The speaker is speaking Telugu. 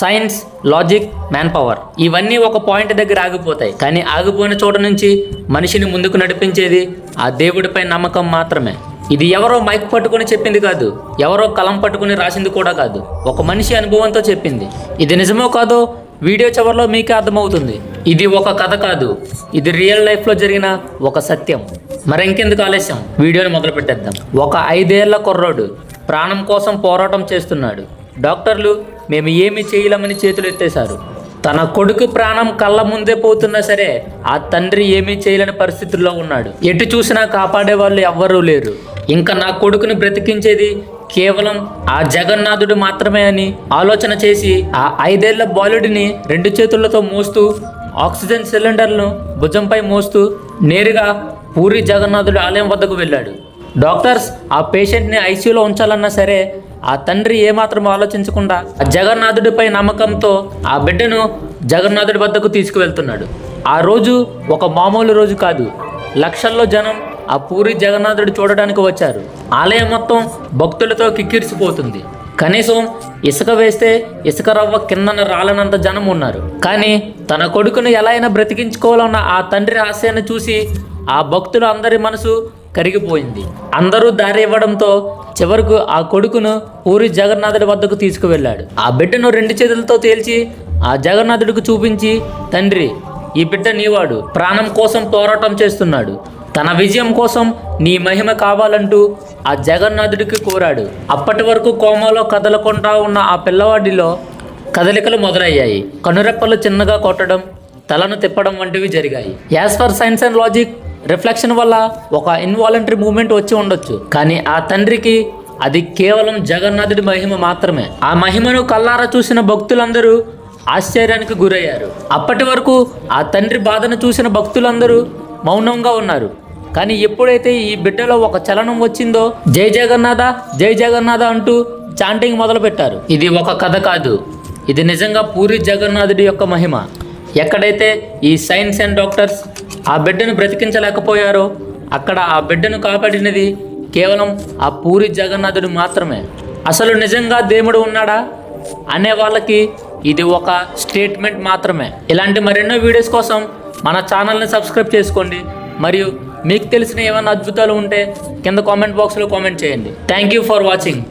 సైన్స్ లాజిక్ మ్యాన్ పవర్ ఇవన్నీ ఒక పాయింట్ దగ్గర ఆగిపోతాయి. కానీ ఆగిపోయిన చోట నుంచి మనిషిని ముందుకు నడిపించేది ఆ దేవుడిపై నమ్మకం మాత్రమే. ఇది ఎవరో మైక్ పట్టుకుని చెప్పింది కాదు. ఎవరో కలం పట్టుకుని రాసింది కూడా కాదు. ఒక మనిషి అనుభవంతో చెప్పింది. ఇది నిజమో కాదో వీడియో చివరిలో మీకే అర్థమవుతుంది. ఇది ఒక కథ కాదు. ఇది రియల్ లైఫ్లో జరిగిన ఒక సత్యం. మరి ఇంకెందుకు ఆలస్యం? వీడియోని మొదలు పెట్టేద్దాం. ఒక ఐదేళ్ళ కుర్రోడు ప్రాణం కోసం పోరాటం చేస్తున్నాడు. డాక్టర్లు మేము ఏమి చేయలేమని చేతులు ఎత్తేశారు. తన కొడుకు ప్రాణం కళ్ళ ముందే పోతున్నా సరే ఆ తండ్రి ఏమీ చేయలేని పరిస్థితుల్లో ఉన్నాడు. ఎటు చూసినా కాపాడే వాళ్ళు ఎవ్వరూ లేరు. ఇంకా నా కొడుకుని బ్రతికించేది కేవలం ఆ జగన్నాథుడు మాత్రమే అని ఆలోచన చేసి ఆ ఐదేళ్ళ బాలుడిని రెండు చేతులతో మోస్తూ ఆక్సిజన్ సిలిండర్ను భుజంపై మోస్తూ నేరుగా పూరి జగన్నాథుడి ఆలయం వద్దకు వెళ్ళాడు. డాక్టర్స్ ఆ పేషెంట్ని ఐసీయూలో ఉంచాలన్నా సరే ఆ తండ్రి ఏమాత్రం ఆలోచించకుండా ఆ జగన్నాథుడిపై నమ్మకంతో ఆ బిడ్డను జగన్నాథుడి వద్దకు తీసుకువెళ్తున్నాడు. ఆ రోజు ఒక మామూలు రోజు కాదు. లక్షల్లో జనం ఆ పూరి జగన్నాథుడు చూడడానికి వచ్చారు. ఆలయం మొత్తం భక్తులతో కిక్కిరిసిపోతుంది. కనీసం ఇసుక వేస్తే ఇసుక రవ్వ కిందన రాలనంత జనం ఉన్నారు. కానీ తన కొడుకును ఎలా అయినా బ్రతికించుకోవాలన్న ఆ తండ్రి ఆశయాన్ని చూసి ఆ భక్తులు అందరి మనసు కరిగిపోయింది. అందరూ దారి ఇవ్వడంతో చివరకు ఆ కొడుకును పూరి జగన్నాథుడి వద్దకు తీసుకువెళ్ళాడు. ఆ బిడ్డను రెండు చేతులతో తేల్చి ఆ జగన్నాథుడికి చూపించి తండ్రి ఈ బిడ్డ నీవాడు. ప్రాణం కోసం పోరాటం చేస్తున్నాడు. తన విజయం కోసం నీ మహిమ కావాలంటూ ఆ జగన్నాథుడికి కోరాడు. అప్పటి వరకు కోమాలో కదలకుండా ఉన్న ఆ పిల్లవాడిలో కదలికలు మొదలయ్యాయి. కనురెప్పలు చిన్నగా కొట్టడం తలను తిప్పడం వంటివి జరిగాయి. As far science and logic reflection వల్ల ఒక ఇన్వాలంటరీ మూమెంట్ వచ్చి ఉండొచ్చు. కానీ ఆ తండ్రికి అది కేవలం జగన్నాథుడి మహిమ మాత్రమే. ఆ మహిమను కల్లారా చూసిన భక్తులందరూ ఆశ్చర్యానికి గురయ్యారు. అప్పటి వరకు ఆ తండ్రి బాధను చూసిన భక్తులందరూ మౌనంగా ఉన్నారు. కానీ ఎప్పుడైతే ఈ బిడ్డలో ఒక చలనం వచ్చిందో జై జగన్నాథ జై జగన్నాథ అంటూ చాంటింగ్ మొదలుపెట్టారు. ఇది ఒక కథ కాదు. ఇది నిజంగా పూరి జగన్నాథుడి యొక్క మహిమ. ఎక్కడైతే ఈ సైన్స్ అండ్ డాక్టర్స్ ఆ బిడ్డను బ్రతికించలేకపోయారో అక్కడ ఆ బిడ్డను కాపాడినది కేవలం ఆ పూరి జగన్నాథుడు మాత్రమే. అసలు నిజంగా దేవుడు ఉన్నాడా? అనే వాళ్ళకి ఇది ఒక స్టేట్మెంట్ మాత్రమే. ఇలాంటి మరెన్నో వీడియోస్ కోసం మన ఛానల్ని సబ్స్క్రైబ్ చేసుకోండి. మరియు మీకు తెలిసిన ఏమైనా అద్భుతాలు ఉంటే కింద కామెంట్ బాక్స్లో కామెంట్ చేయండి. Thank you for watching